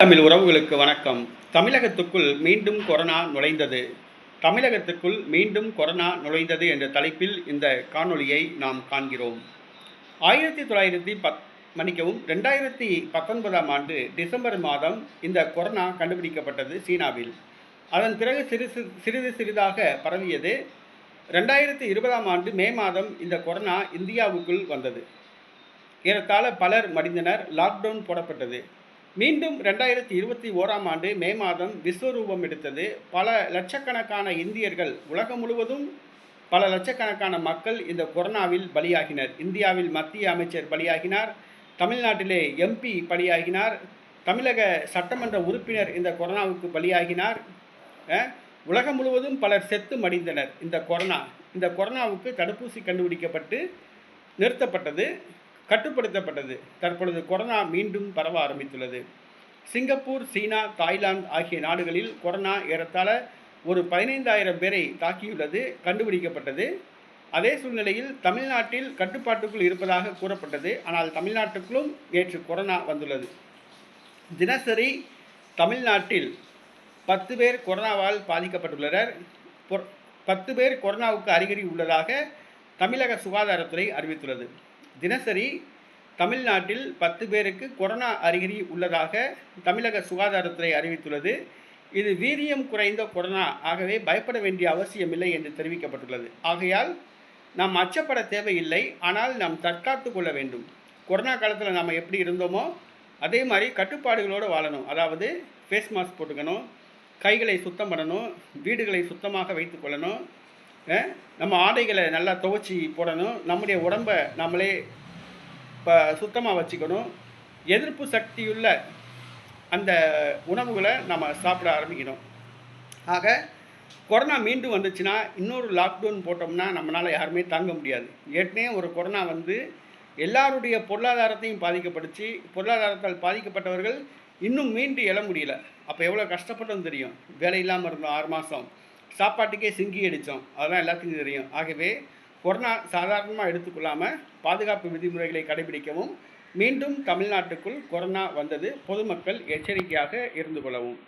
தமிழ் உறவுகளுக்கு வணக்கம். தமிழகத்துக்குள் மீண்டும் கொரோனா நுழைந்தது. தமிழகத்துக்குள் மீண்டும் கொரோனா நுழைந்தது என்ற தலைப்பில் இந்த காணொளியை நாம் காண்கிறோம். ஆயிரத்தி தொள்ளாயிரத்தி பத் மன்னிக்கவும் ரெண்டாயிரத்தி பத்தொன்பதாம் ஆண்டு டிசம்பர் மாதம் இந்த கொரோனா கண்டுபிடிக்கப்பட்டது சீனாவில். அதன் பிறகு சிறு சிறிது சிறிதாக பரவியது. ரெண்டாயிரத்தி இருபதாம் ஆண்டு மே மாதம் இந்த கொரோனா இந்தியாவுக்குள் வந்தது. ஏறத்தாழ பலர் மடிந்தனர். லாக்டவுன் போடப்பட்டது. மீண்டும் ரெண்டாயிரத்தி இருபத்தி ஓராம் ஆண்டு மே மாதம் விஸ்வரூபம் எடுத்தது. பல லட்சக்கணக்கான இந்தியர்கள் உலகம் முழுவதும் பல லட்சக்கணக்கான மக்கள் இந்த கொரோனாவில் பலியாகினர். இந்தியாவில் மத்திய அமைச்சர் பலியாகினார். தமிழ்நாட்டிலே எம்பி பலியாகினார். தமிழக சட்டமன்ற உறுப்பினர் இந்த கொரோனாவுக்கு பலியாகினார். உலகம் முழுவதும் பலர் செத்து மடிந்தனர் இந்த கொரோனா இந்த கொரோனாவுக்கு தடுப்பூசி கண்டுபிடிக்கப்பட்டு நிறுத்தப்பட்டது. கட்டுப்படுத்தப்பட்டது. தற்பொழுது கொரோனா மீண்டும் பரவ ஆரம்பித்துள்ளது. சிங்கப்பூர் சீனா தாய்லாந்து ஆகிய நாடுகளில் கொரோனா ஏறத்தாழ ஒரு பதினைந்தாயிரம் பேரை தாக்கியுள்ளது கண்டுபிடிக்கப்பட்டது. அதே சூழ்நிலையில் தமிழ்நாட்டில் கட்டுப்பாட்டுக்குள் இருப்பதாக கூறப்பட்டது. ஆனால் தமிழ்நாட்டுக்குள்ளும் நேற்று கொரோனா வந்துள்ளது. தினசரி தமிழ்நாட்டில் பத்து பேர் கொரோனாவால் பாதிக்கப்பட்டுள்ளனர். பத்து பேர் கொரோனாவுக்கு அறிகுறி உள்ளதாக தமிழக சுகாதாரத்துறை அறிவித்துள்ளது. தினசரி தமிழ்நாட்டில் பத்து பேருக்கு கொரோனா அறிகுறி உள்ளதாக தமிழக சுகாதாரத்துறை அறிவித்துள்ளது. இது வீரியம் குறைந்த கொரோனா ஆகவே பயப்பட வேண்டிய அவசியமில்லை என்று தெரிவிக்கப்பட்டுள்ளது. ஆகையால் நாம் அச்சப்பட தேவையில்லை. ஆனால் நாம் தற்காத்து கொள்ள வேண்டும். கொரோனா காலத்தில் நாம் எப்படி இருந்தோமோ அதே மாதிரி கட்டுப்பாடுகளோடு வாழணும். அதாவது ஃபேஸ் மாஸ்க் போட்டுக்கணும் கைகளை சுத்தம் பண்ணணும் வீடுகளை சுத்தமாக வைத்துக்கொள்ளணும் நம்ம ஆடைகளை நல்லா துவைச்சி போடணும். நம்முடைய உடம்பை நம்மளே இப்போ சுத்தமாக வச்சுக்கணும். எதிர்ப்பு சக்தியுள்ள அந்த உணவுகளை நம்ம சாப்பிட ஆரம்பிக்கணும். ஆக கொரோனா மீண்டும் வந்துச்சுன்னா இன்னொரு லாக்டவுன் போட்டோம்னா நம்மளால் யாருமே தாங்க முடியாது. ஏற்கனவே ஒரு கொரோனா வந்து எல்லாருடைய பொருளாதாரத்தையும் பாதிக்கப்படுச்சு பொருளாதாரத்தால் பாதிக்கப்பட்டவர்கள் இன்னும் மீண்டு எழ முடியல. அப்போ எவ்வளோ கஷ்டப்பட்டோம் தெரியும். வேலை இல்லாமல் இருந்தோம் ஆறு மாதம் சாப்பாட்டுக்கே சிங்கி அடித்தோம். அதெல்லாம் எல்லாத்துக்கும் தெரியும். ஆகவே கொரோனா சாதாரணமாக எடுத்துக்கொள்ளாமல் பாதுகாப்பு விதிமுறைகளை கடைபிடிக்கவும் மீண்டும் தமிழ்நாட்டுக்குள் கொரோனா வந்தது பொதுமக்கள் எச்சரிக்கையாக இருந்து கொள்ளவும்.